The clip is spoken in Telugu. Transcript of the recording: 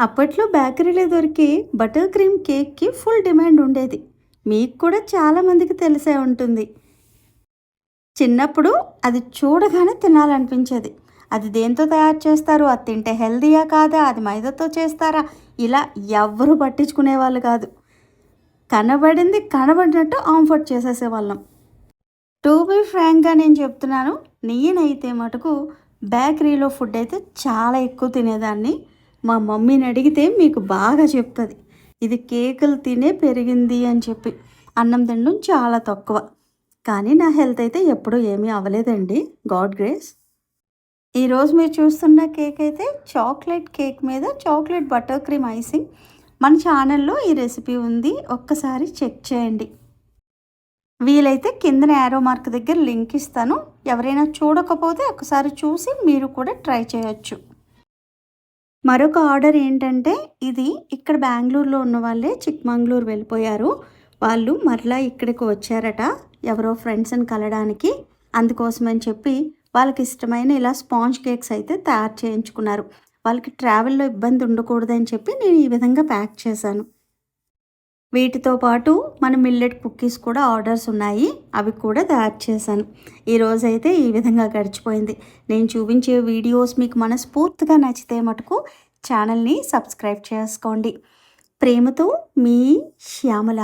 అప్పట్లో బేకరీలో దొరికే బటర్ క్రీమ్ కేక్కి ఫుల్ డిమాండ్ ఉండేది. మీకు కూడా చాలామందికి తెలిసే ఉంటుంది. చిన్నప్పుడు అది చూడగానే తినాలనిపించేది. అది దేంతో తయారు చేస్తారు? అది తింటే హెల్దీయా కాదా? అది మైదాతో చేస్తారా? ఇలా ఎవ్వరూ పట్టించుకునేవాళ్ళు కాదు. కనబడింది కనబడినట్టు ఆంఫర్ట్ చేసేసేవాళ్ళం. టూ బీ ఫ్రాంక్గా నేను చెప్తున్నాను నేనైతే మటుకు బేకరీలో ఫుడ్ అయితే చాలా ఎక్కువ తినేదాన్ని. మా మమ్మీని అడిగితే మీకు బాగా చెప్తుంది. ఇది కేకులు తినే పెరిగింది అని చెప్పి. అన్నం తినడం చాలా తక్కువ. కానీ నా హెల్త్ అయితే ఎప్పుడూ ఏమీ అవ్వలేదండి. God grace. ఈరోజు మీరు చూస్తున్న కేక్ అయితే చాక్లెట్ కేక్ మీద చాక్లెట్ బటర్ క్రీమ్ ఐసింగ్. మన ఛానల్లో ఈ రెసిపీ ఉంది. ఒక్కసారి చెక్ చేయండి. వీలైతే కిందన యారో మార్క్ దగ్గర లింక్ ఇస్తాను. ఎవరైనా చూడకపోతే ఒకసారి చూసి మీరు కూడా ట్రై చేయొచ్చు. మరొక ఆర్డర్ ఏంటంటే ఇది ఇక్కడ బెంగళూరులో ఉన్న వాళ్ళే చిక్మంగళూరు వెళ్ళిపోయారు. వాళ్ళు మరలా ఇక్కడికి వచ్చారట ఎవరో ఫ్రెండ్స్ని కలడానికి. అందుకోసమని చెప్పి వాళ్ళకి ఇష్టమైన ఇలా స్పాంజ్ కేక్స్ అయితే తయారు చేయించుకున్నారు. వాళ్ళకి ట్రావెల్లో ఇబ్బంది ఉండకూడదని చెప్పి నేను ఈ విధంగా ప్యాక్ చేశాను. వీటితో పాటు మన మిల్లెట్ కుక్కీస్ కూడా ఆర్డర్స్ ఉన్నాయి. అవి కూడా తయారు చేశాను. ఈరోజు అయితే ఈ విధంగా గడిచిపోయింది. నేను చూపించే వీడియోస్ మీకు మనస్ఫూర్తిగా నచ్చితే మటుకు ఛానల్ని సబ్స్క్రైబ్ చేసుకోండి. ప్రేమతో మీ శ్యామల.